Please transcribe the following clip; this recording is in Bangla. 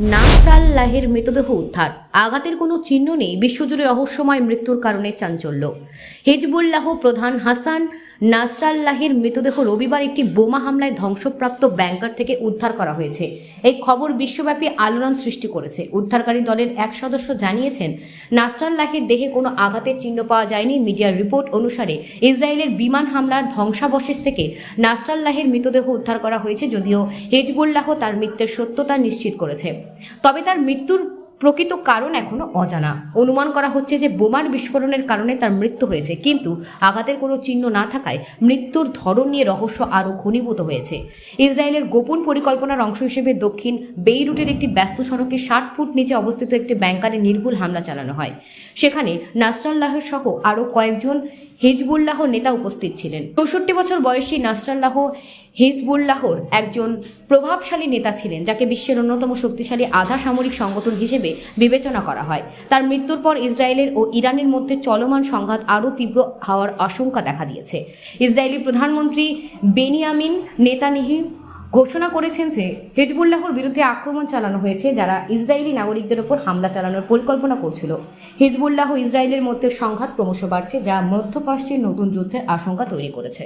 নাসরাল্লাহের মৃতদেহ উদ্ধার। আঘাতের কোনো চিহ্ন নেই, বিশ্বজুড়ে রহস্যময় মৃত্যুর কারণে চাঞ্চল্য। হিজবুল্লাহ প্রধান হাসান, নাসরাল্লাহের মৃতদেহ রবিবার একটি বোমা হামলায় ধ্বংসপ্রাপ্ত ব্যাংকার থেকে উদ্ধার করা হয়েছে। এই খবর বিশ্বব্যাপী আলোড়ন সৃষ্টি করেছে। উদ্ধারকারী দলের এক সদস্য জানিয়েছেন, নাসরাল্লাহের দেহে কোনো আঘাতের চিহ্ন পাওয়া যায়নি। মিডিয়ার রিপোর্ট অনুসারে ইসরায়েলের বিমান হামলার ধ্বংসাবশেষ থেকে নাসরাল্লাহের মৃতদেহ উদ্ধার করা হয়েছে, যদিও হিজবুল্লাহ তার মৃত্যুর সত্যতা নিশ্চিত করেছে। তবে তার মৃত্যুর প্রকৃত কারণ এখনও অজানা। অনুমান করা হচ্ছে যে বোমার বিস্ফোরণের কারণে তার মৃত্যু হয়েছে, কিন্তু আঘাতের কোনো চিহ্ন না থাকায় মৃত্যুর ধরন নিয়ে রহস্য আরও ঘনীভূত হয়েছে। ইসরায়েলের গোপন পরিকল্পনার অংশ হিসেবে দক্ষিণ বেইরুটের একটি ব্যস্ত সড়কে ষাট ফুট নিচে অবস্থিত একটি ব্যাংকারে নির্ভুল হামলা চালানো হয়। সেখানে নাসরাল্লাহ সহ আরও কয়েকজন হিজবুল্লাহ নেতা উপস্থিত ছিলেন। চৌষট্টি বছর বয়সী নাসরাল্লাহ হিজবুল্লাহর একজন প্রভাবশালী নেতা ছিলেন, যাকে বিশ্বের অন্যতম শক্তিশালী আধা সামরিক সংগঠন হিসেবে বিবেচনা করা হয়। তার মৃত্যুর পর ইসরায়েলের ও ইরানের মধ্যে চলমান সংঘাত আরও তীব্র হওয়ার আশঙ্কা দেখা দিয়েছে। ইসরায়েলি প্রধানমন্ত্রী বেনিয়ামিন নেতানিহি ঘোষণা করেছেন যে হিজবুল্লাহর বিরুদ্ধে আক্রমণ চালানো হয়েছে, যারা ইসরায়েলি নাগরিকদের ওপর হামলা চালানোর পরিকল্পনা করছিল। হিজবুল্লাহ ইসরায়েলের মধ্যে সংঘাত ক্রমশ বাড়ছে, যা মধ্যপ্রাচ্যের নতুন যুদ্ধের আশঙ্কা তৈরি করেছে।